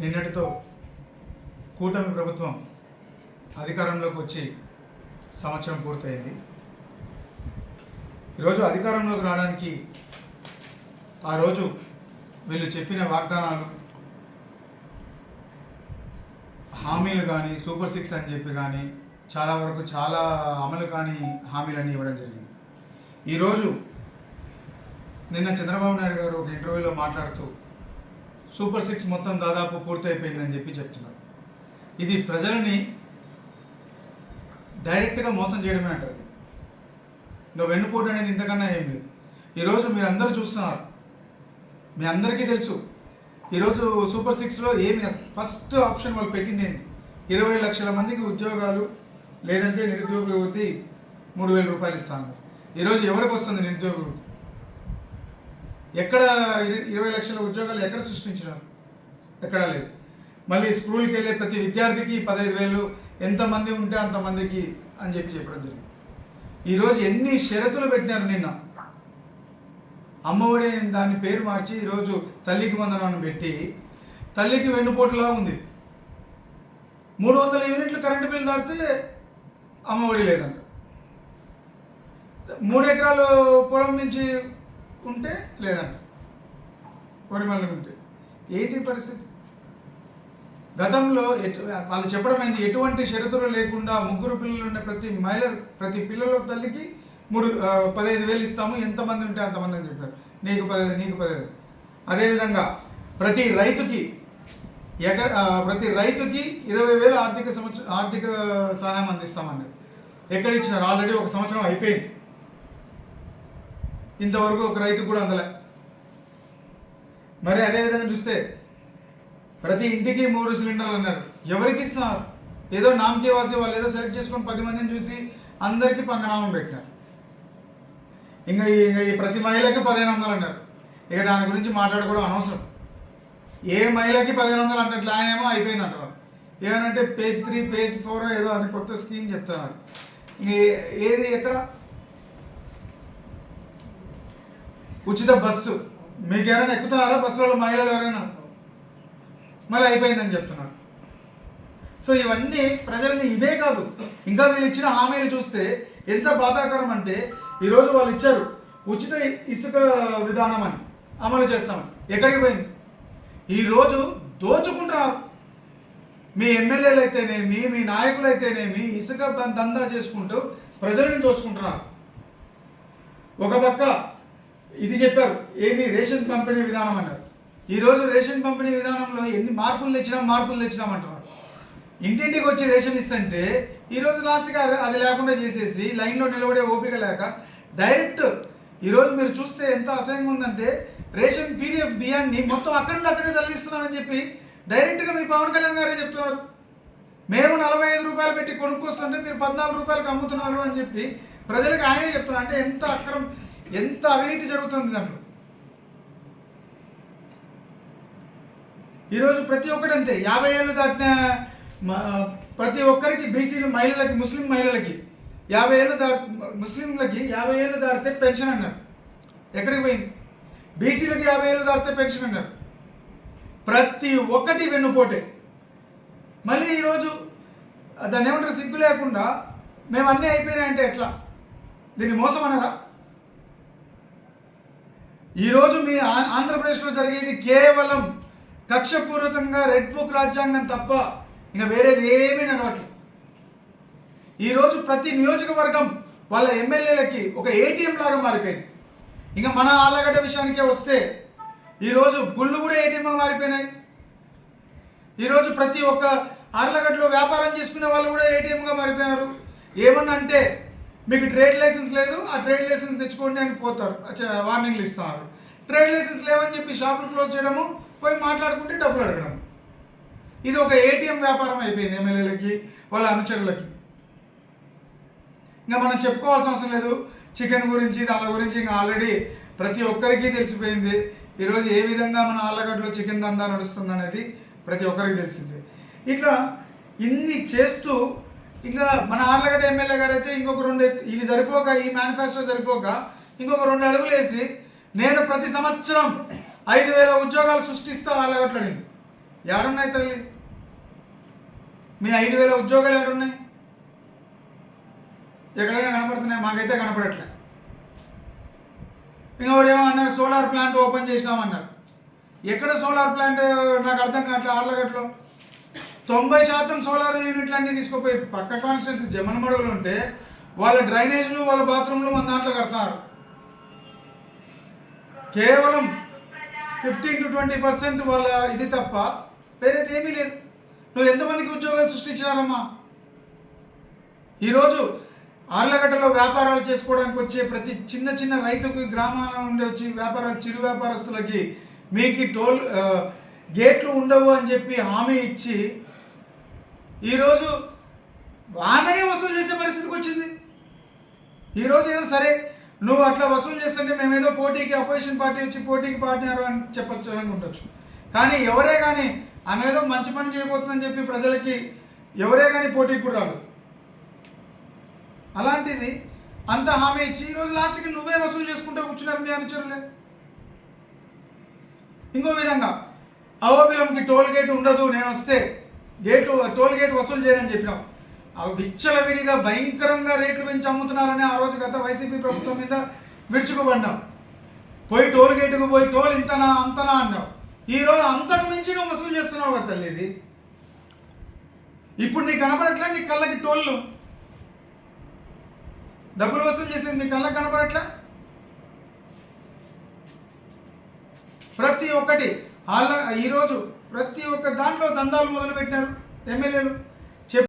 నిన్నటితో కూటమి ప్రభుత్వం అధికారంలోకి వచ్చి సంవత్సరం పూర్తయింది. ఈరోజు అధికారంలోకి రావడానికి ఆ రోజు వీళ్ళు చెప్పిన వాగ్దానాలు హామీలు కానీ సూపర్ సిక్స్ అని చెప్పి కానీ చాలా వరకు చాలా అమలు కాని హామీలన్నీ ఇవ్వడం జరిగింది. ఈరోజు నిన్న చంద్రబాబు నాయుడు గారు ఒక ఇంటర్వ్యూలో మాట్లాడుతూ సూపర్ సిక్స్ మొత్తం దాదాపు పూర్తయిపోయిందని చెప్పి చెప్తున్నారు. ఇది ప్రజలని డైరెక్ట్గా మోసం చేయడమే అంటారు. ఇంకా వెన్నుపోటు అనేది ఇంతకన్నా ఏం లేదు. ఈరోజు మీరు అందరూ చూస్తున్నారు. మీ అందరికీ తెలుసు. ఈరోజు సూపర్ సిక్స్లో ఏమి ఫస్ట్ ఆప్షన్ వాళ్ళు పెట్టింది ఏంటి? ఇరవై లక్షల మందికి ఉద్యోగాలు లేదంటే నిరుద్యోగ వృత్తి మూడు వేల రూపాయలు ఇస్తాను ఈరోజు ఎవరికి వస్తుంది నిరుద్యోగ వృత్తి ఎక్కడ ఇరవై లక్షల ఉద్యోగాలు ఎక్కడ సృష్టించినారు? ఎక్కడా లేదు. మళ్ళీ స్కూల్కి వెళ్ళే ప్రతి విద్యార్థికి పదహైదు వేలు ఎంతమంది ఉంటే అంతమందికి అని చెప్పి చెప్పడం జరిగింది. ఈరోజు ఎన్ని షరతులు పెట్టినారు నిన్న? అమ్మఒడి దాని పేరు మార్చి ఈరోజు తల్లికి వందనాన్ని పెట్టి తల్లికి వెన్నుపోటులా ఉంది. మూడు వందల యూనిట్లు కరెంటు బిల్ దాటితే అమ్మఒడి లేదంట. మూడు ఎకరాలు పొలం నుంచి ఉంటే లేదంట. వరి మళ్ళీ ఉంటే. ఏంటి పరిస్థితి? గతంలో ఎటు వాళ్ళు చెప్పడం అయింది ఎటువంటి షరతులు లేకుండా ముగ్గురు పిల్లలు ఉన్న ప్రతి మహిళ ప్రతి పిల్లల తల్లికి మూడు పదహైదు వేలు ఇస్తాము. ఎంతమంది ఉంటే అంతమంది అని చెప్పారు. నీకు పదహైదు నీకు పదహైదు. అదేవిధంగా ప్రతి రైతుకి ఎకర ప్రతి రైతుకి ఇరవై వేలు ఆర్థిక సంవత్సరం ఆర్థిక సహాయం అందిస్తామన్నారు. ఎక్కడ ఇచ్చినారు ఆల్రెడీ ఒక సంవత్సరం అయిపోయింది. ఇంతవరకు ఒక రైతు కూడా అందలే. మరి అదేవిధంగా చూస్తే ప్రతి ఇంటికి మూడు సిలిండర్లు అన్నారు. ఎవరికి ఇస్తున్నారు? ఏదో నామకేవాసి వాళ్ళు ఏదో సెలెక్ట్ చేసుకొని పది మందిని చూసి అందరికీ పంగనామం పెట్టినారు. ఇంకా ఈ ఇంకా ఈ ప్రతి మహిళకి పదిహేను వందలు అన్నారు. ఇక దాని గురించి మాట్లాడుకోవడం అనవసరం. ఏ మహిళకి పదిహేను వందలు అంటే ఆయన ఏమో అయిపోయింది అంటారు ఏమనంటే పేజ్ త్రీ పేజ్ ఫోర్ ఏదో అని కొత్త స్కీమ్ చెప్తున్నారు. ఇంక ఏది ఎక్కడ? ఉచిత బస్సు. మీకు ఎవరైనా ఎక్కుతారా బస్సులో మహిళలు ఎవరైనా? మళ్ళీ అయిపోయిందని చెప్తున్నారు. సో ఇవన్నీ ప్రజల్ని ఇవే కాదు. ఇంకా వీళ్ళు ఇచ్చిన హామీలు చూస్తే ఎంత బాధాకరం అంటే ఈరోజు వాళ్ళు ఇచ్చారు ఉచిత ఇసుక విధానం అని అమలు చేస్తామని. ఎక్కడికి పోయింది? ఈరోజు దోచుకుంటున్నారు. మీ ఎమ్మెల్యేలు అయితేనేమి మీ నాయకులు అయితేనేమి ఇసుక దందా చేసుకుంటూ ప్రజల్ని దోచుకుంటున్నారు. ఒక పక్క ఇది చెప్పారు. ఏది? రేషన్ పంపిణీ విధానం అన్నారు ఈరోజు రేషన్ పంపిణీ విధానంలో ఎన్ని మార్పులు తెచ్చినా మార్పులు తెచ్చినామంటున్నారు. ఇంటింటికి వచ్చి రేషన్ ఇస్తుంటే ఈరోజు లాస్ట్గా అది- లేకుండా చేసేసి లైన్లో నిలబడే ఓపిక లేక డైరెక్ట్ ఈరోజు మీరు చూస్తే ఎంత అసహ్యంగా ఉందంటే రేషన్ పీడిఎఫ్ బియ్యాన్ని మొత్తం అక్కడి నుండి అక్కడే తరలిస్తున్నామని చెప్పి డైరెక్ట్గా మీ పవన్ కళ్యాణ్ గారే చెప్తున్నారు. మేము నలభై ఐదు రూపాయలు పెట్టి కొనుక్కొస్తుంటే మీరు పద్నాలుగు రూపాయలకు అమ్ముతున్నారు అని చెప్పి ప్రజలకు ఆయనే చెప్తున్నారు. అంటే ఎంత అక్రమం ఎంత అవినీతి జరుగుతుంది దాంట్లో? ఈరోజు ప్రతి ఒక్కటి అంతే. యాభై ఏళ్ళు దాటిన మ- ప్రతి ఒక్కరికి బీసీలు మహిళలకి ముస్లిం మహిళలకి యాభై ఏళ్ళు దా ముస్లింలకి యాభై ఏళ్ళు దాటితే పెన్షన్ అన్నారు. ఎక్కడికి పోయింది? బీసీలకి యాభై ఏళ్ళు దాటితే పెన్షన్ అన్నారు. ప్రతి ఒక్కటి వెన్నుపోటే. మళ్ళీ ఈరోజు దాన్ని ఏమంటారు? సిగ్గు లేకుండా మేము అన్నీ అయిపోయినాయంటే ఎట్లా? దీన్ని మోసం అన్నారా ఈరోజు మీ ఆంధ్రప్రదేశ్లో జరిగేది కేవలం కక్షపూర్వకంగా రెడ్ బుక్ రాజ్యాంగం తప్ప ఇంకా వేరేది ఏమీ నడవట్లేదు. ఈరోజు ప్రతి నియోజకవర్గం వాళ్ళ ఎమ్మెల్యేలకి ఒక ఏటీఎం లాగా మారిపోయింది. ఇంకా మన ఆళ్ళగడ్డ విషయానికే వస్తే ఈరోజు గుళ్ళు కూడా ఏటీఎంగా మారిపోయినాయి. ఈరోజు ప్రతి ఒక్క ఆర్లగడ్డలో వ్యాపారం చేసుకునే వాళ్ళు కూడా ఏటీఎంగా మారిపోయారు ఏమన్నా అంటే మీకు ట్రేడ్ లైసెన్స్ లేదు ఆ ట్రేడ్ లైసెన్స్ తెచ్చుకోండి అని పోతారు. వార్నింగ్లు ఇస్తారు. ట్రేడ్ లైసెన్స్ లేవని చెప్పి షాపులు క్లోజ్ చేయడము పోయి మాట్లాడుకుంటే డబ్బులు అడగడం. ఇది ఒక ఏటీఎం వ్యాపారం అయిపోయింది ఎమ్మెల్యేలకి వాళ్ళ అనుచరులకి. ఇంకా మనం చెప్పుకోవాల్సిన అవసరం లేదు. చికెన్ గురించి దాని గురించి ఇంకా ఆల్రెడీ ప్రతి ఒక్కరికి తెలిసిపోయింది. ఈరోజు ఏ విధంగా మన ఆళ్ళగడ్డలో చికెన్ దందా నడుస్తుంది అనేది ప్రతి ఒక్కరికి తెలిసింది. ఇట్లా ఇన్ని చేస్తూ ఇంకా మన ఆర్లగడ్డ ఎమ్మెల్యే గారు అయితే ఇంకొక రెండు ఇవి సరిపోక ఈ మేనిఫెస్టో సరిపోక ఇంకొక రెండు అడుగులు వేసి నేను ప్రతి సంవత్సరం ఐదు వేల ఉద్యోగాలు సృష్టిస్తా ఆర్లగడ్డని ఏడున్నాయి తల్లి? మీ ఐదు వేల ఉద్యోగాలు ఏడున్నాయి ఎక్కడైనా కనపడుతున్నాయి? మాకైతే కనపడట్లే. ఇంకోటి ఏమో అన్నారు సోలార్ ప్లాంట్ ఓపెన్ చేసినామన్నారు. ఎక్కడ సోలార్ ప్లాంట్? నాకు అర్థం కావట్లేదు ఆర్లగట్లో తొంభై శాతం సోలార్ యూనిట్లు అన్ని తీసుకుపోయి పక్క కాన్స్టిట్యూన్సీ జమలమడుగులు ఉంటే వాళ్ళ డ్రైనేజ్లు వాళ్ళ బాత్రూమ్లు మన దాంట్లో కడతారు. కేవలం ఫిఫ్టీన్ టు ట్వంటీ పర్సెంట్ వాళ్ళ ఇది తప్ప వేరేది ఏమీ లేదు. నువ్వు ఎంతమందికి ఉద్యోగాలు సృష్టించినారమ్మా? ఈరోజు ఆర్లగడ్డలో వ్యాపారాలు చేసుకోవడానికి వచ్చే ప్రతి చిన్న చిన్న రైతుకి గ్రామాల నుండి వచ్చి వ్యాపారాలు చిరు వ్యాపారస్తులకి మీకు టోల్ గేట్లు ఉండవు అని చెప్పి హామీ ఇచ్చి ఈరోజు ఆమెనే వసూలు చేసే పరిస్థితికి వచ్చింది. ఈరోజు ఏదో సరే నువ్వు అట్లా వసూలు చేస్తుంటే మేమేదో పోటీకి అపోజిషన్ పార్టీ వచ్చి పోటీకి పాడినారు అని చెప్పొచ్చు అని ఉండొచ్చు. కానీ ఎవరే కానీ ఆమె ఏదో మంచి పని చేయబోతుందని చెప్పి ప్రజలకి ఎవరే కానీ పోటీకి కూడా రాదు. అలాంటిది అంత హామీ ఇచ్చి ఈరోజు లాస్ట్కి నువ్వే వసూలు చేసుకుంటూ కూర్చున్నారు మీ అనుచరులే. ఇంకో విధంగా అవోబిలంకి టోల్ గేట్ ఉండదు నేను వస్తే గేట్లు టోల్ గేట్ వసూలు చేయని చెప్పినాం. అవి విచ్చల విడిగా భయంకరంగా రేట్లు పెంచి అమ్ముతున్నారని ఆ రోజు గత వైసీపీ ప్రభుత్వం మీద విడుచుకుపడ్డాం పోయి టోల్ గేటుకు పోయి టోల్ ఇంతనా అంతనా అన్నావు ఈ రోజు అంతకు మించి నువ్వు వసూలు చేస్తున్నావు కదా తల్లి ఇది. ఇప్పుడు నీకు కనపడట్లే నీ కళ్ళకి టోళ్ళు. డబ్బులు వసూలు చేసేది నీ కళ్ళకి కనపడట్లే? ప్రతి ఒక్కటి. వాళ్ళ ఈరోజు ప్రతి ఒక్క దాంట్లో దందాలు మొదలుపెట్టినారు. ఎమ్మెల్యేలు